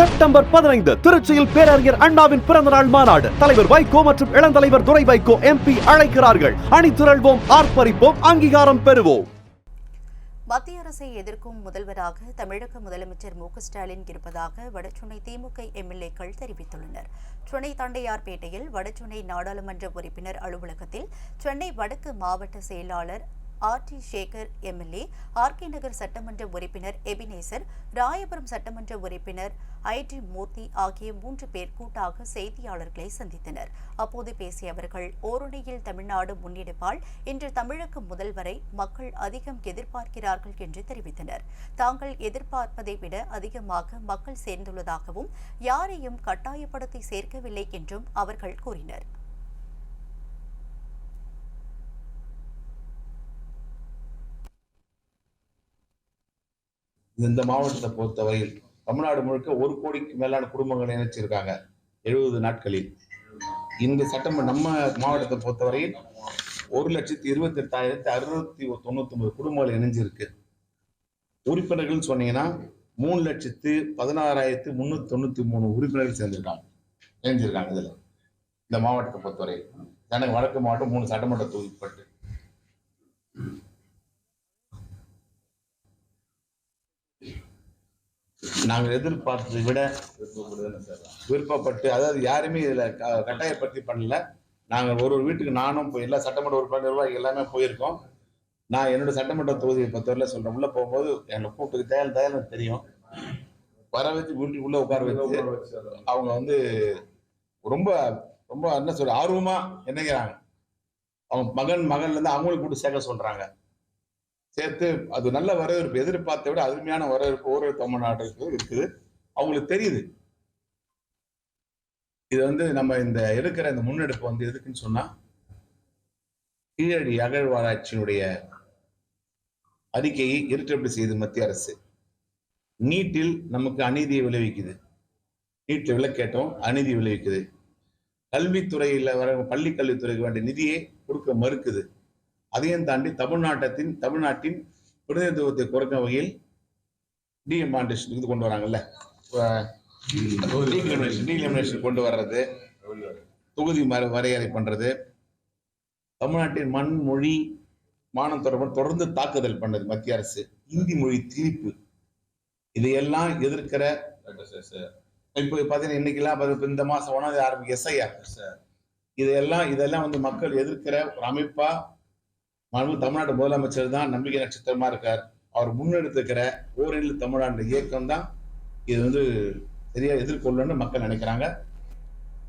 September பதினைந்து திருச்சியில் பேரறிஞர் அண்ணாவின் பிறந்த நாள் மாநாடு. தலைவர் வைகோ மற்றும் இளந்தலைவர் துரை வைகோ எம்பி அழைக்கிறார்கள். அணிதிரள்வோம் ஆர்ப்பரிப்போம் அங்கீகாரம் பெறுவோம். மத்திய அரசை எதிர்க்கும் முதல்வராக தமிழக முதலமைச்சர் மு ஸ்டாலின் இருப்பதாக வடசுனை திமுக எம்எல்ஏக்கள் தெரிவித்துள்ளனர். சென்னை தண்டையார்பேட்டையில் வடசுனை நாடாளுமன்ற உறுப்பினர் அலுவலகத்தில் சென்னை வடக்கு மாவட்ட செயலாளர் R D Sekar MLA R K Nagar சட்டமன்ற உறுப்பினர் எபினேசர் ராயபுரம் சட்டமன்ற உறுப்பினர் ஐ டி மூர்த்தி ஆகிய மூன்று பேர் கூட்டாக செய்தியாளர்களை சந்தித்தனர். அப்போது பேசிய அவர்கள் ஓரணியில் தமிழ்நாடு முன்னெடுப்பால் இன்று தமிழக முதல்வரை மக்கள் அதிகம் எதிர்பார்க்கிறார்கள் என்று தெரிவித்தனர். தாங்கள் எதிர்பார்ப்பதை விட அதிகமாக மக்கள் சேர்ந்துள்ளதாகவும் யாரையும் கட்டாயப்படுத்தி சேர்க்கவில்லை என்றும் அவர்கள் கூறினர். இந்த மாவட்டத்தை பொறுத்தவரையில் தமிழ்நாடு முழுக்க ஒரு கோடிக்கு மேலான குடும்பங்களை இணைச்சிருக்காங்க எழுபது நாட்களில். இந்த சட்டம் நம்ம மாவட்டத்தை பொறுத்தவரையில் ஒரு லட்சத்தி இருபத்தி எட்டாயிரத்தி அறுநூத்தி தொண்ணூத்தி ஒன்பது குடும்பங்கள் இணைஞ்சிருக்கு. உறுப்பினர்கள் சொன்னீங்கன்னா மூணு லட்சத்து பதினாறாயிரத்தி முன்னூத்தி தொண்ணூத்தி மூணு உறுப்பினர்கள் சேர்ந்திருக்காங்க. இணைஞ்சிருக்காங்க இதுல. இந்த மாவட்டத்தை பொறுத்தவரையில். எனக்கு வடக்கு மாவட்டம் மூணு சட்டமன்ற தொகுதிப்பட்டு நாங்கள் எதிர்பார்த்ததை விட விருப்பப்பட்டு அதாவது யாருமே இதுல கட்டாயப்படுத்தி பண்ணல. நாங்கள் ஒரு ஒரு வீட்டுக்கு நானும் போய் எல்லா சட்டமன்ற உறுப்பினர் நிர்வாகி எல்லாமே போயிருக்கோம். நான் என்னோட சட்டமன்ற தொகுதியை பொறுத்தவரையில சொல்றேன். உள்ள போகும்போது என்னை கூப்பிட்டு தயால் தயால் தெரியும். வர வச்சு வீட்டுக்கு உள்ள உட்கார வச்சு அவங்க வந்து ரொம்ப ரொம்ப என்ன சொல்ற ஆர்வமா என்னங்கிறாங்க. அவங்க மகன் மகன்ல இருந்து அவங்களுக்கு கூட்டு சேர்க்க சொல்றாங்க. சேர்த்து அது நல்ல வரவேற்பு எதிர்பார்த்த விட அருமையான வரவேற்பு ஒரு தமிழ்நாட்டுக்கு இருக்குது. அவங்களுக்கு தெரியுது. இது வந்து நம்ம இந்த எடுக்கிற இந்த முன்னெடுப்பு வந்து எதுக்குன்னு சொன்னா கீழடி அகழ்வாராய்ச்சியினுடைய அறிக்கையை இருட்டப்படி செய்து மத்திய அரசு. நீட்டில் நமக்கு அநீதியை விளைவிக்குது. நீட்டில் விளக்கேட்டோம் அநீதி விளைவிக்குது. கல்வித்துறையில் வர பள்ளி கல்வித்துறைக்கு வேண்டிய நிதியை கொடுக்க மறுக்குது. அதையும் தாண்டி தமிழ்நாட்டத்தின் தமிழ்நாட்டின் பிரதிநிதித்துவத்தை குறைக்கும் வகையில் டிஎம்ஆண்டேஷன் இது கொண்டு வராங்கல்ல? டீலிமினேஷன் கொண்டு வர்றது தொகுதி வரையறை பண்றது தமிழ்நாட்டின் மண் மொழி மானம் தொடர்பாக தொடர்ந்து தாக்குதல் பண்ணது மத்திய அரசு இந்தி மொழி திணிப்பு. இதையெல்லாம் எதிர்க்கிற இப்போ பாத்தீங்கன்னா இன்னைக்கெல்லாம் இந்த மாசம் ஒன்னாவது ஆரம்பிக்க எஸ்ஐஆர் இதெல்லாம் இதெல்லாம் வந்து மக்கள் எதிர்க்கிற ஒரு அமைப்பா மாண்பு தமிழ்நாடு முதலமைச்சர் தான் நம்பிக்கை நட்சத்திரமா இருக்கார். அவர் முன்னெடுத்துக்கிற ஓரில் தமிழ்நாடு இயக்கம் தான் இது வந்து சரியா எதிர்கொள்ளணும்னு மக்கள் நினைக்கிறாங்க.